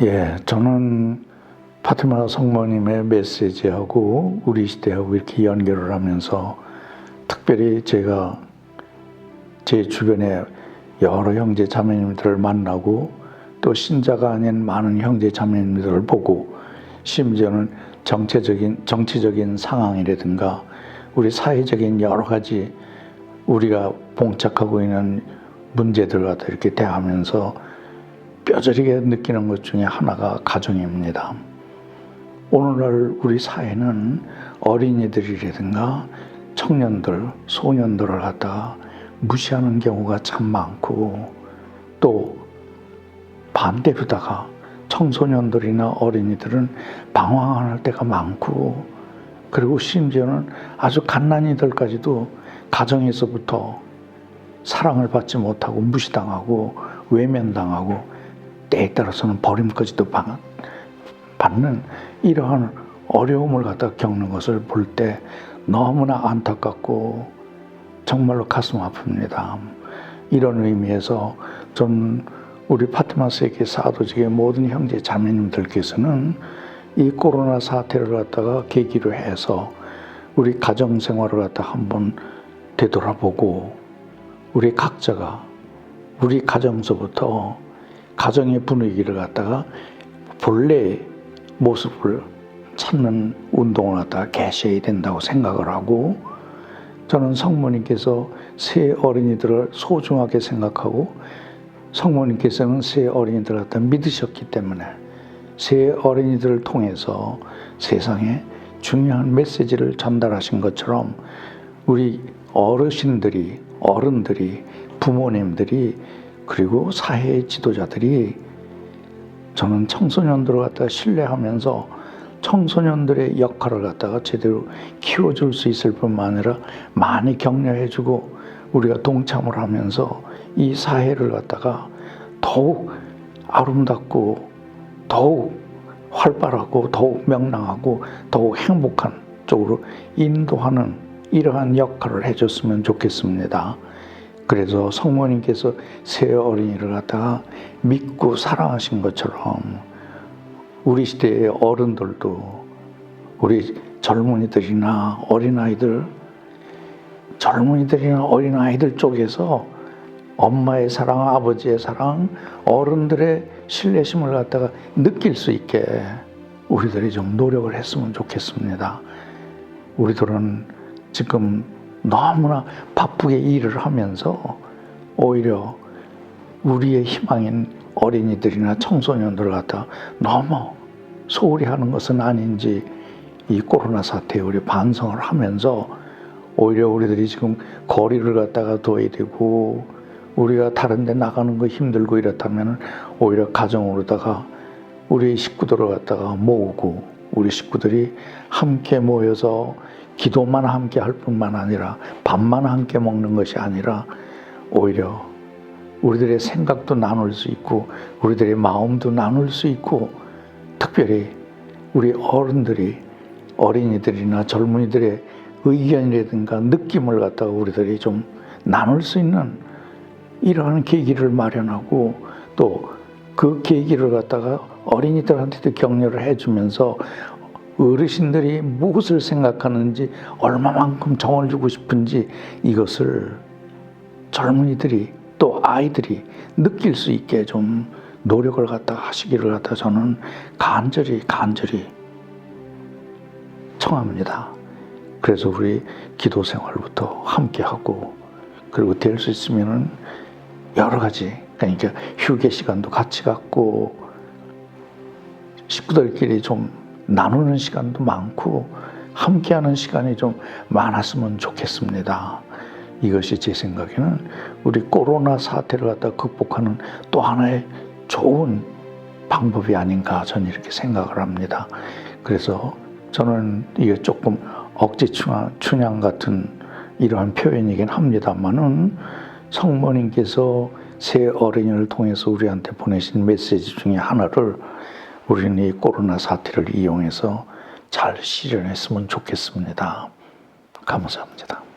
예, 저는 파티마 성모님의 메시지하고 우리 시대하고 이렇게 연결을 하면서 특별히 제가 제 주변에 여러 형제 자매님들을 만나고 또 신자가 아닌 많은 형제 자매님들을 보고 심지어는 정체적인 정치적인 상황이라든가 우리 사회적인 여러 가지 우리가 봉착하고 있는 문제들 갖다 이렇게 대하면서 뼈저리게 느끼는 것 중에 하나가 가정입니다. 오늘날 우리 사회는 어린이들이라든가 청년들, 소년들을 갖다가 무시하는 경우가 참 많고 또 반대로다가 청소년들이나 어린이들은 방황할 때가 많고 그리고 심지어는 아주 갓난이들까지도 가정에서부터 사랑을 받지 못하고 무시당하고 외면당하고 때에 따라서는 버림까지도 방- 받는 이러한 어려움을 갖다 겪는 것을 볼 때 너무나 안타깝고 정말로 가슴 아픕니다. 이런 의미에서 좀 우리 파트마 세계 사도직의 모든 형제 자매님들께서는 이 코로나 사태를 갖다가 계기로 해서 우리 가정 생활을 갖다 한번 되돌아보고 우리 각자가 우리 가정서부터 가정의 분위기를 갖다가 본래의 모습을 찾는 운동을 갖다가 개시해야 된다고 생각을 하고 저는 성모님께서 새 어린이들을 소중하게 생각하고 성모님께서는 새 어린이들을 갖다 믿으셨기 때문에 새 어린이들을 통해서 세상에 중요한 메시지를 전달하신 것처럼 우리 어르신들이 어른들이 부모님들이 그리고 사회의 지도자들이 저는 청소년들을 갖다가 신뢰하면서 청소년들의 역할을 갖다가 제대로 키워줄 수 있을 뿐만 아니라 많이 격려해주고 우리가 동참을 하면서 이 사회를 갖다가 더욱 아름답고 더욱 활발하고 더욱 명랑하고 더욱 행복한 쪽으로 인도하는 이러한 역할을 해줬으면 좋겠습니다. 그래서 성모님께서 새 어린이를 갖다가 믿고 사랑하신 것처럼 우리 시대의 어른들도 우리 젊은이들이나 어린아이들 젊은이들이나 어린아이들 쪽에서 엄마의 사랑, 아버지의 사랑, 어른들의 신뢰심을 갖다가 느낄 수 있게 우리들이 좀 노력을 했으면 좋겠습니다. 우리들은 지금 너무나 바쁘게 일을 하면서 오히려 우리의 희망인 어린이들이나 청소년들을 갖다 너무 소홀히 하는 것은 아닌지 이 코로나 사태에 우리 반성을 하면서 오히려 우리들이 지금 거리를 갖다가 둬야 되고 우리가 다른 데 나가는 거 힘들고 이렇다면 오히려 가정으로다가 우리 식구들을 갖다가 모으고 우리 식구들이 함께 모여서 기도만 함께 할 뿐만 아니라 밥만 함께 먹는 것이 아니라 오히려 우리들의 생각도 나눌 수 있고 우리들의 마음도 나눌 수 있고 특별히 우리 어른들이 어린이들이나 젊은이들의 의견이라든가 느낌을 갖다가 우리들이 좀 나눌 수 있는 이러한 계기를 마련하고 또 그 계기를 갖다가 어린이들한테도 격려를 해주면서 어르신들이 무엇을 생각하는지 얼마만큼 정을 주고 싶은지 이것을 젊은이들이 또 아이들이 느낄 수 있게 좀 노력을 갖다 하시기를 갖다 저는 간절히 간절히 청합니다. 그래서 우리 기도 생활부터 함께 하고 그리고 될 수 있으면은 여러 가지 그러니까 휴게 시간도 같이 갖고 식구들끼리 좀 나누는 시간도 많고 함께하는 시간이 좀 많았으면 좋겠습니다. 이것이 제 생각에는 우리 코로나 사태를 갖다 극복하는 또 하나의 좋은 방법이 아닌가 저는 이렇게 생각을 합니다. 그래서 저는 이게 조금 억지 춘향, 같은 이러한 표현이긴 합니다만은 성모님께서 새 어린이를 통해서 우리한테 보내신 메시지 중에 하나를 우리는 이 코로나 사태를 이용해서 잘 실현했으면 좋겠습니다. 감사합니다.